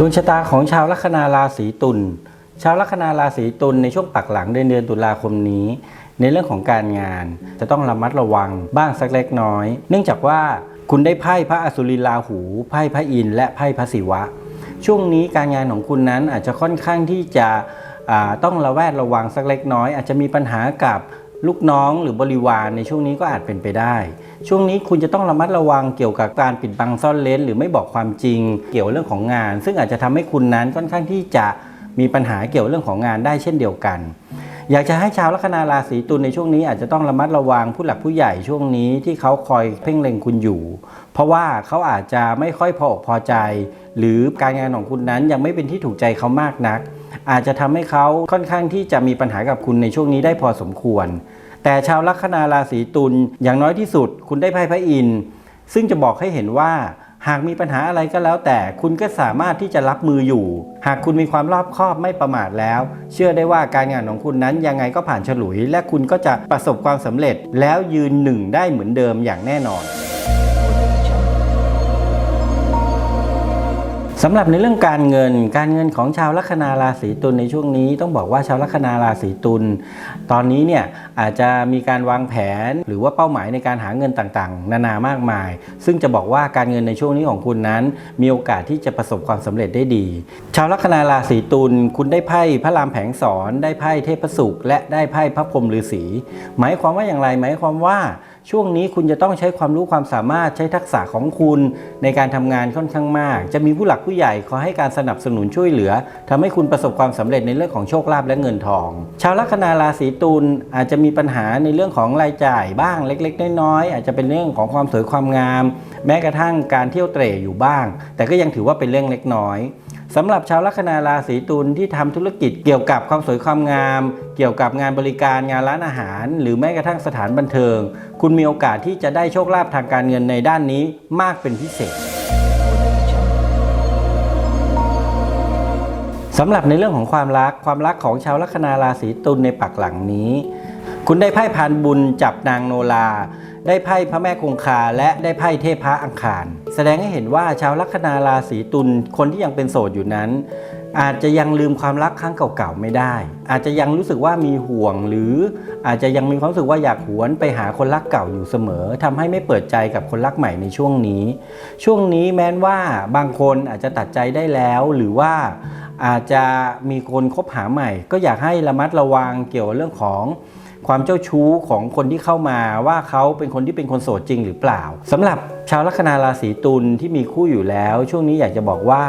ดวงชะตาของชาวลัคนาราศีตุล ชาวลัคนาราศีตุลในช่วงปักหลังเดือนเดือนตุลาคมนี้ ในเรื่องของการงานจะต้องระมัดระวังบ้างสักเล็กน้อย เนื่องจากว่าคุณได้ไพ่พระอสุรินราหู ไพ่พระอินทร์และไพ่พระศิวะ ช่วงนี้การงานของคุณนั้นอาจจะค่อนข้างที่จะต้องระแวดระวังสักเล็กน้อย อาจจะมีปัญหากับ ลูกน้องหรือบริวารในช่วงนี้ก็อาจเป็นไปได้ ช่วงนี้คุณจะต้องระมัดระวังเกี่ยวกับการปิดบังซ่อนเลนหรือไม่บอกความจริง เกี่ยวเรื่องของงาน ซึ่งอาจจะทำให้คุณนั้นค่อนข้างที่จะมีปัญหาเกี่ยวเรื่องของงานได้เช่นเดียวกัน อยากจะให้ชาวลัคนาราศีตุลในช่วงนี้อาจจะต้องระมัดระวังผู้หลักผู้ใหญ่ช่วงนี้ที่เขาคอยเพ่งเล็งคุณอยู่ เพราะว่าเขาอาจจะไม่ค่อยพออกพอใจ หรือการงานของคุณนั้นยังไม่เป็นที่ถูกใจเขามากนัก อาจจะทำให้เขาค่อนข้างที่จะมีปัญหากับคุณในช่วงนี้ได้พอสมควร แต่ชาวลัคนาราศีตุลอย่างน้อยที่สุด คุณได้ไพ่พระอินทร์ซึ่งจะบอกให้เห็นว่าหากมีปัญหาอะไรก็แล้วแต่คุณก็สามารถที่จะรับมืออยู่ หากคุณมีความรอบคอบไม่ประมาทแล้ว เชื่อได้ว่าการงานของคุณนั้นยังไงก็ผ่านฉลุย และคุณก็จะประสบความสำเร็จแล้วยืนหนึ่งได้เหมือนเดิมอย่างแน่นอน สำหรับในเรื่องการเงิน การเงินของชาวลัคนาราศีตุลในช่วงนี้ต้องบอกว่าชาวลัคนาราศีตุลตอนนี้เนี่ยอาจจะมีการวางแผนหรือว่าเป้าหมายในการหาเงินต่างๆ นานามากมาย ซึ่งจะบอกว่าการเงินในช่วงนี้ของคุณนั้น มีโอกาสที่จะประสบความสำเร็จได้ดี ชาวลัคนาราศีตุลคุณได้ไพ่พระรามแผงสอนได้ไพ่เทพสุขและได้ไพ่พระพรหมฤาษีหมายความว่าอย่างไรหมายความว่า ช่วงนี้คุณจะต้องใช้ความรู้ความสามารถใช้ทักษะของคุณในการทำงานค่อนข้างมาก จะมีผู้หลักผู้ใหญ่ขอให้การสนับสนุนช่วยเหลือทำให้คุณประสบความสำเร็จในเรื่องของโชคลาภและเงินทอง ชาวลัคนาราศีตุลอาจจะมีปัญหาในเรื่องของรายจ่ายบ้างเล็ก ๆ น้อยๆอาจจะเป็นเรื่องของความสวยความงาม แม้กระทั่งการเที่ยวเตร่อยู่บ้าง แต่ก็ยังถือว่าเป็นเรื่องเล็กน้อย สำหรับชาวลัคนาราศีตุลที่ทำธุรกิจเกี่ยวกับความสวยความงาม เกี่ยวกับงานบริการงานร้านอาหาร หรือแม้กระทั่งสถานบันเทิง คุณมีโอกาสที่จะได้โชคลาภทางการเงินในด้านนี้มากเป็นพิเศษสำหรับในเรื่องของความรักความรักของชาวลัคนาราศีตุลในปักหลังนี้ คุณได้ไพ่พานบุญจับนางโนลา ได้ไพ่พระแม่คงคาและได้ไพ่เทพะอังคาร แสดงให้เห็นว่าชาวลัคนาราศีตุลคนที่ยังเป็นโสดอยู่นั้น อาจจะยังลืมความรักครั้งเก่าๆไม่ได้ อาจจะยังรู้สึกว่ามีห่วง หรืออาจจะยังมีความรู้สึกว่าอยากหวนไปหาคนรักเก่าอยู่เสมอทำให้ไม่เปิดใจกับคนรักใหม่ในช่วงนี้ ช่วงนี้แม้นว่าบางคนอาจจะตัดใจได้แล้ว หรือว่าอาจจะมีคนคบหาใหม่ ก็อยากให้ระมัดระวังเกี่ยวกับเรื่องของความเจ้าชู้ของคนที่เข้ามาว่าเขาเป็นคนที่เป็นคนโสดจริงหรือเปล่าสำหรับชาวลัคนาราศีตุลที่มีคู่อยู่แล้ว ช่วงนี้อยากจะบอกว่า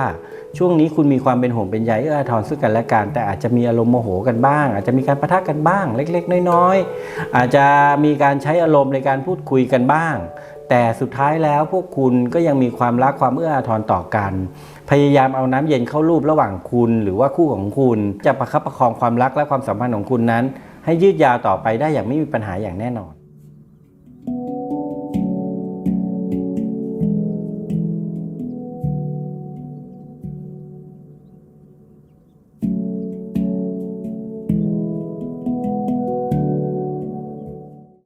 ช่วงนี้คุณมีความเป็นห่วงเป็นใยเอื้ออาทรซึ่งกันและกันแต่อาจจะมีอารมณ์โมโหกันบ้าง อาจจะมีการประทะกันบ้าง เล็ก ๆ น้อยๆอาจจะมีการใช้อารมณ์ในการพูดคุยกันบ้าง แต่สุดท้ายแล้วพวกคุณก็ยังมีความรักความเอื้ออาทรต่อกัน พยายามเอาน้ำเย็นเข้ารูประหว่างคุณ หรือว่าคู่ของคุณจะประคับประคองความรักและความสัมพันธ์ของคุณนั้น ให้ยืดยาวต่อไปได้อย่างไม่มีปัญหาอย่างแน่นอน